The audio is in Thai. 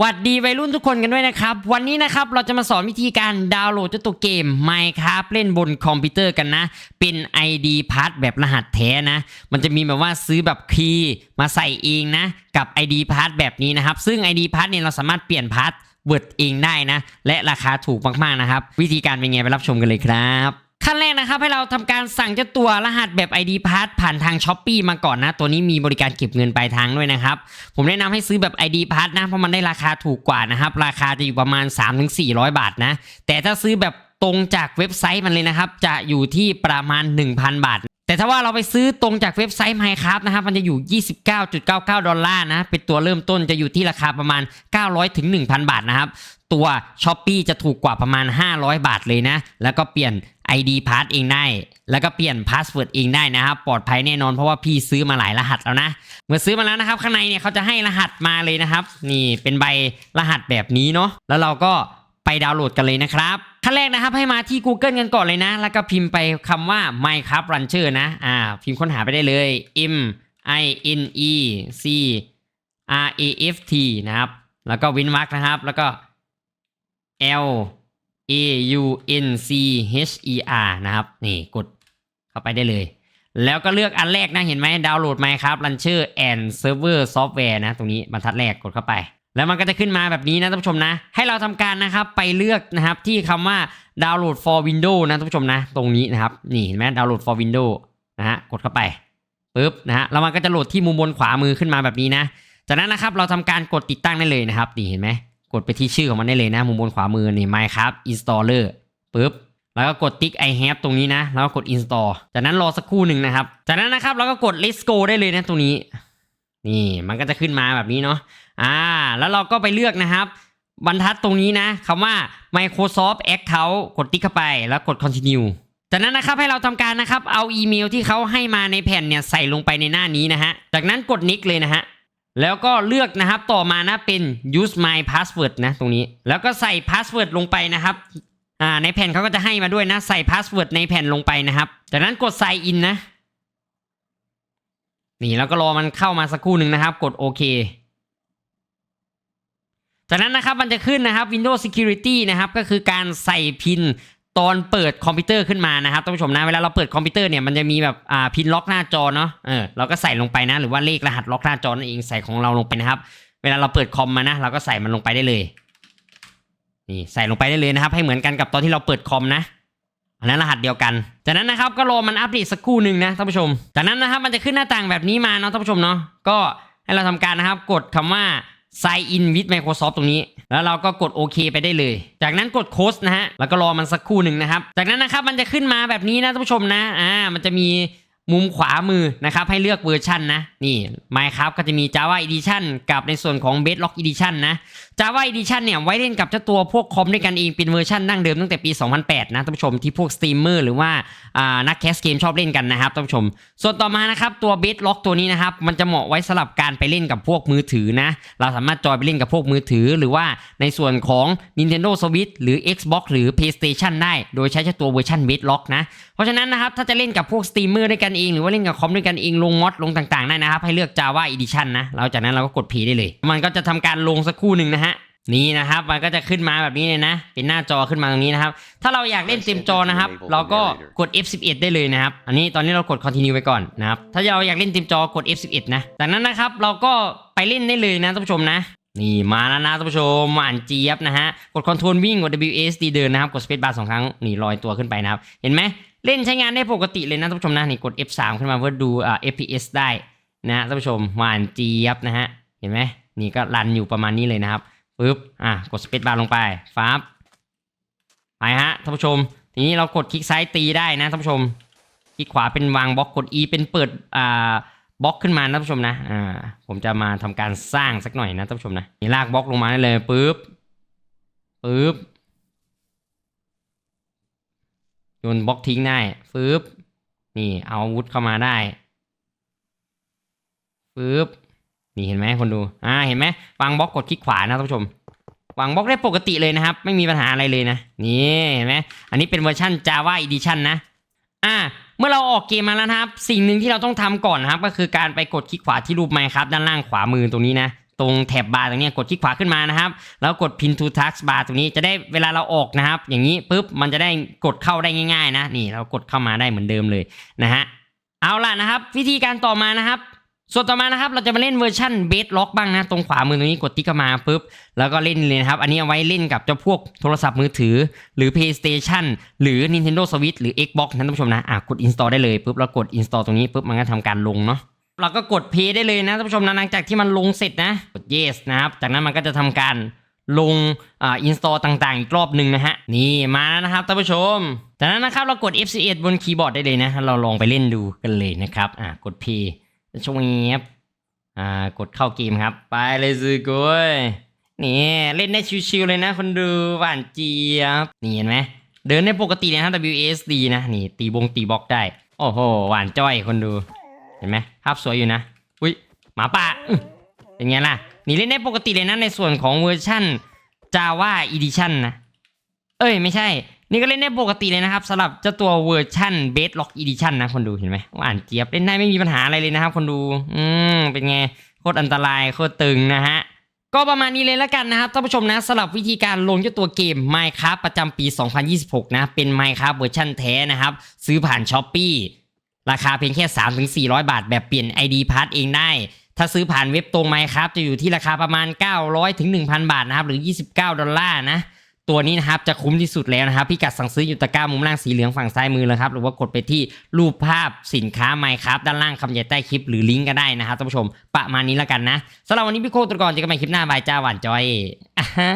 หวัดดีวัยรุ่นทุกคนกันด้วยนะครับ วันนี้นะครับเราจะมาสอนวิธีการดาวน์โหลดเจ้าตัวเกม Minecraft เล่นบนคอมพิวเตอร์กันนะ เป็น ID p a s s แบบรหัสแท้นะ มันจะมีแบบว่าซื้อแบบคีย์มาใส่เองนะ กับ ID p a s s แบบนี้นะครับ ซึ่ง ID p a s s เนี่ยเราสามารถเปลี่ยนพาสเวิร์ดเองได้นะ และราคาถูกมากๆนะครับ วิธีการเป็นไงไปรับชมกันเลยครับ ขั้นแรกนะครับให้เราทำการสั่งเจ้าตัวรหัสแบบ ID Pass ผ่านทาง s h อ p e e มาก่อนนะ ตัวนี้มีบริการเก็บเงินปลายทางด้วยนะครับ ผมแนะนำให้ซื้อแบบ ID Pass นะ เพราะมันได้ราคาถูกกว่านะครับ ราคาจะอยู่ประมาณ 3-400 บาทนะ แต่ถ้าซื้อแบบตรงจากเว็บไซต์มันเลยนะครับ จะอยู่ที่ประมาณ 1,000 บาทแต่ถ้าว่าเราไปซื้อตรงจากเว็บไซต์ Minecraft นะครับมันจะอยู่ 29.99 ดอลลาร์นะ เป็นตัวเริ่มต้นจะอยู่ที่ราคาประมาณ 900ถึง1,000 บาทนะครับ ตัว s h อ p e e จะถูกกว่าประมาณ 500 บาทเลยนะ แล้วก็เปลี่ยน ID Pass เองได้ แล้วก็เปลี่ยนพาสเวิร์ดเองได้นะครับ ปลอดภัยแน่นอนเพราะว่าพี่ซื้อมาหลายรหัสแล้วนะ เมื่อซื้อมาแล้วนะครับ ข้างในเนี่ยเขาจะให้รหัสมาเลยนะครับ นี่เป็นใบรหัสแบบนี้เนาะ แล้วเราก็ไปดาวน์โหลดกันเลยนะครับขั้นแรกนะครับให้มาที่ Google กันก่อนเลยนะ แล้วก็พิมพ์ไปคำว่า Minecraft Launcher นะ อ่า พิมพ์ค้นหาไปได้เลย M I N E C R A F T นะครับ แล้วก็วินวักนะครับ แล้วก็ L A U N C H E R นะครับ นี่กดเข้าไปได้เลย แล้วก็เลือกอันแรกนะเห็นไหมดาวน์โหลดไหมครับ Launcher and Server Software นะ ตรงนี้บรรทัดแรกกดเข้าไป แล้วมันก็จะขึ้นมาแบบนี้นะท่านผู้ชมนะ ให้เราทำการนะครับไปเลือกนะครับที่คำว่าดาวน์โหลด for Windows นะท่านผู้ชมนะ ตรงนี้นะครับ นี่เห็นไหมดาวน์โหลด for Windows นะฮะกดเข้าไปปุ๊บนะฮะแล้วมันก็จะโหลดที่มุมบนขวามือขึ้นมาแบบนี้นะ จากนั้นนะครับเราทำการกดติดตั้งได้เลยนะครับนี่เห็นไหม กดไปที่ชื่อของมันได้เลยนะ มุมบนขวามือนี่ Minecraft Installer ปึ๊บแล้วก็กดติ๊ก I have ตรงนี้นะ แล้วก็กด install จากนั้นรอสักครู่หนึ่งนะครับ จากนั้นนะครับเราก็กด let's go ได้เลยนะตรงนี้ นี่มันก็จะขึ้นมาแบบนี้เนาะ อ่า แล้วเราก็ไปเลือกนะครับ บรรทัดตรงนี้นะคำว่า Microsoft Account กดติ๊กเข้าไป แล้วกด continue จากนั้นนะครับให้เราทำการนะครับ เอาอีเมลที่เขาให้มาในแผ่นเนี่ยใส่ลงไปในหน้านี้นะฮะ จากนั้นกด next เลยนะฮะ แล้วก็เลือกนะครับต่อมานะเป็น use my password นะตรงนี้ แล้วก็ใส่ password ลงไปนะครับอ่าในแผ่นเขาก็จะให้มาด้วยนะ ใส่ password ในแผ่นลงไปนะครับ จากนั้นกด sign in นะ นี่แล้วก็รอมันเข้ามาสักครู่หนึ่งนะครับ กดโอเคจากนั้นนะครับมันจะขึ้นนะครับ Windows Security นะครับก็คือการใส่พิน ตอนเปิดคอมพิวเตอร์ขึ้นมานะครับท่านผู้ชมนะเวลาเราเปิดคอมพิวเตอร์เนี่ยมันจะมีแบบอ่าพินล็อกหน้าจอเนาะเออเราก็ใส่ลงไปนะ หรือว่าเลขรหัสล็อกหน้าจอนั่นเองใส่ของเราลงไปนะครับ เวลาเราเปิดคอมมานะเราก็ใส่มันลงไปได้เลยนี่ใส่ลงไปได้เลยนะครับ ให้เหมือนกันกับตอนที่เราเปิดคอมนะอันนั้นรหัสเดียวกัน จากนั้นนะครับก็รอมันอัปเดตสักครู่หนึ่งนะท่านผู้ชม จากนั้นนะครับมันจะขึ้นหน้าต่างแบบนี้มาเนาะท่านผู้ชมเนาะก็ให้เราทำการนะครับ กดคำว่า sign in with Microsoft ตรงนี้ แล้วเราก็กดโอเคไปได้เลย จากนั้นกดโค้ดนะฮะ แล้วก็รอมันสักครู่หนึ่งนะครับ จากนั้นนะครับมันจะขึ้นมาแบบนี้นะท่านผู้ชมนะ อ่า มันจะมีมุมขวามือนะครับให้เลือกเวอร์ชันนะ นี่ Minecraft ก็จะมี Java Edition กับในส่วนของ Bedrock Edition นะ Java Edition เนี่ยไว้เล่นกับเจ้าตัวพวกคอมด้วยกันเองเป็นเวอร์ชันดั้งเดิมตั้งแต่ปี 2008 นะท่านผู้ชมที่พวกสตรีมเมอร์หรือว่านักแคสเกมชอบเล่นกันนะครับท่านผู้ชม ส่วนต่อมานะครับตัว Bedrock ตัวนี้นะครับมันจะเหมาะไว้สำหรับการไปเล่นกับพวกมือถือนะเราสามารถจอยไปเล่นกับพวกมือถือ หรือว่าในส่วนของ Nintendo Switch หรือ Xbox หรือ PlayStation ได้ โดยใช้เจ้าตัวเวอร์ชัน Bedrock นะเพราะฉะนั้นนะครับถ้าจะเล่นกับพวกสตรีมเมอร์ด้วยกันเองหรือว่าเล่นกับคอมด้วยกันเองลงมอดลงต่างๆได้นะครับให้เลือก Java Edition นะแล้วจากนั้นเราก็กด P ได้เลย มันก็จะทำการลงสักครู่หนึ่งนะฮะ นี่นะครับมันก็จะขึ้นมาแบบนี้เลยนะ เป็นหน้าจอขึ้นมาตรงนี้นะครับ ถ้าเราอยากเล่นเต็มจอนะครับ เราก็กด F11 ได้เลยนะครับ อันนี้ตอนนี้เรากด continue ไปก่อนนะครับ ถ้าเราอยากเล่นเต็มจอกด F11 นะจากนั้นนะครับเราก็ไปเล่นได้เลยนะท่านผู้ชมนะนี่มาแล้วนะท่านผู้ชมหวานเจี๊ยบนะฮะ กด Ctrl วิ่งกด WSD เดินนะครับ กด Space Bar สองครั้งนี่ลอยตัวขึ้นไปนะครับ เห็นไหมเล่นใช้งานได้ปกติเลยนะท่านผู้ชมนะนี่กด F3 ขึ้นมาเพื่อดูอ่า FPS ได้นะท่านผู้ชมหวานเจี๊ยบนะฮะเห็นไหมนี่ก็รันอยู่ประมาณนี้เลยนะครับ ปึ๊บ อะ กดสเปซบาร์ลงไปฟ้าบไปฮะ ท่านผู้ชม ทีนี้เรากดคลิกซ้ายตีได้นะ ท่านผู้ชม คลิกขวาเป็นวางบล็อก กด E เป็นเปิด อ่า บล็อกขึ้นมา ท่านผู้ชมนะ อ่า ผมจะมาทำการสร้างสักหน่อยนะ ท่านผู้ชมนะ นี่ลากบล็อกลงมาได้เลย ปึ๊บ ปึ๊บ โยนบล็อกทิ้งได้ ปึ๊บ นี่ เอาอาวุธเข้ามาได้ ปึ๊บ นี่เห็นไหมคนดู อ่า เห็นไหมวางบล็อกกดคลิกขวานะท่านผู้ชม วางบล็อกได้ปกติเลยนะครับ ไม่มีปัญหาอะไรเลยนะ นี่เห็นไหมอันนี้เป็นเวอร์ชัน Java Edition นะ อ่า เมื่อเราออกเกมมาแล้วนะครับ สิ่งหนึ่งที่เราต้องทำก่อนนะครับ ก็คือการไปกดคลิกขวาที่รูปไมค์ครับด้านล่างขวามือตรงนี้นะ ตรงแถบบาร์ตรงนี้กดคลิกขวาขึ้นมานะครับ แล้วกด pin to task bar ตรงนี้จะได้เวลาเราออกนะครับ อย่างนี้ปุ๊บ มันจะได้กดเข้าได้ง่าย ๆ นะ นี่เรากดเข้ามาได้เหมือนเดิมเลยนะฮะ เอาล่ะนะครับ วิธีการต่อมานะครับ ส่วนต่อมานะครับเราจะมาเล่นเวอร์ชันเบสล็อกบ้างนะตรงขวามือตรงนี้กดติ๊กมาปุ๊บแล้วก็เล่นเลยนะครับ อันนี้เอาไว้เล่นกับเจ้าพวกโทรศัพท์มือถือ หรือ PlayStation หรือ Nintendo Switch หรือ Xbox นะท่านผู้ชมนะอะกด install ได้เลยปุ๊บแล้วกด install ตรงนี้ปุ๊บมันก็ทำการลงเนาะเราก็กด play ได้เลยนะท่านผู้ชมนะหลังจากที่มันลงเสร็จนะกด yes นะครับจากนั้นมันก็จะทำการลงอ่า install ต่างๆ อีกรอบหนึ่งนะฮะ นี่มาแล้วนะครับท่านผู้ชม จากนั้นนะครับเรากด F11 บนคีย์บอร์ดได้เลยนะ เราลองไปเล่นดูกันเลยนะครับอะกด play ชวบอ่ากดเข้าเกมครับ ไปเลยสิกุยนี่เล่นได้ชิวๆเลยนะ คนดูหวานเจี๊ยบนี่เห็นไหมเดินได้ปกติเลยนะ WSD นะ นี่ตีบงตีบล็อกได้ โอ้โห หวานจ้อยคนดู เห็นไหมภาพสวยอยู่นะ อุ้ยหมาป่าเป็นไงล่ะ นี่เล่นได้ปกติเลยนะในส่วนของเวอร์ชั่น Java Edition นะ เอ้ย ไม่ใช่ นี่ก็เล่นได้ปกติเลยนะครับสำหรับเจ้าตัวเวอร์ชัน Bedrock Edition นะคนดูเห็นไหมหวานเจี๊ยบเล่นได้ไม่มีปัญหาอะไรเลยนะครับ คนดูอืมเป็นไงโคตรอันตรายโคตรตึงนะฮะก็ประมาณนี้เลยแล้วกันนะครับท่านผู้ชมนะสำหรับวิธีการลงเจ้าตัวเกม Minecraft ประจำปี 2026 นะ เป็น Minecraft เวอร์ชันแท้นะครับ ซื้อผ่าน s h อ p e e ราคาเพียงแค่ 3-400 บาท แบบเปลี่ยน ID พาร์ทเองได้ ถ้าซื้อผ่านเว็บตรง Minecraft จะอยู่ที่ราคาประมาณ 900-1,000 บาทนะครับ หรือ 29 ดอลลาร์นะ ตัวนี้นะครับจะคุ้มที่สุดแล้วนะครับพิกัดสั่งซื้ออยู่ตะกร้ามุมล่างสีเหลืองฝั่งซ้ายมือเลยครับหรือว่ากดไปที่รูปภาพสินค้าไมค์ครับด้านล่างคำใหญ่ใต้คลิปหรือลิงก์ก็ได้นะครับท่านผู้ชมประมาณนี้แล้วกันนะสำหรับวันนี้พี่โคตรก่อนเจะกันใหม่คลิปหน้าบายจ้าหวานจอยอ่า